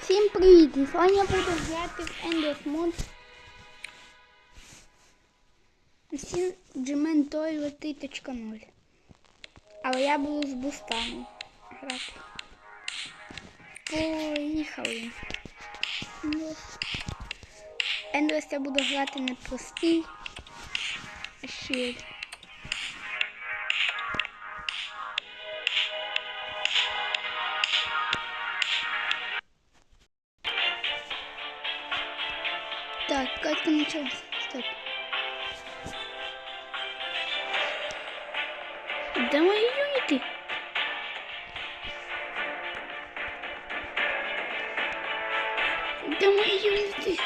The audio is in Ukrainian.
Всім привіт! І Сьогодні я буду грати в Endless Mode. Всім Gmail Toilet 3.0. Але я буду з бустами грати. Поїхали. Endless. Я буду грати не простий. а ще. Так, катка началась. Стоп. Де мої юніти? Де мої юніти?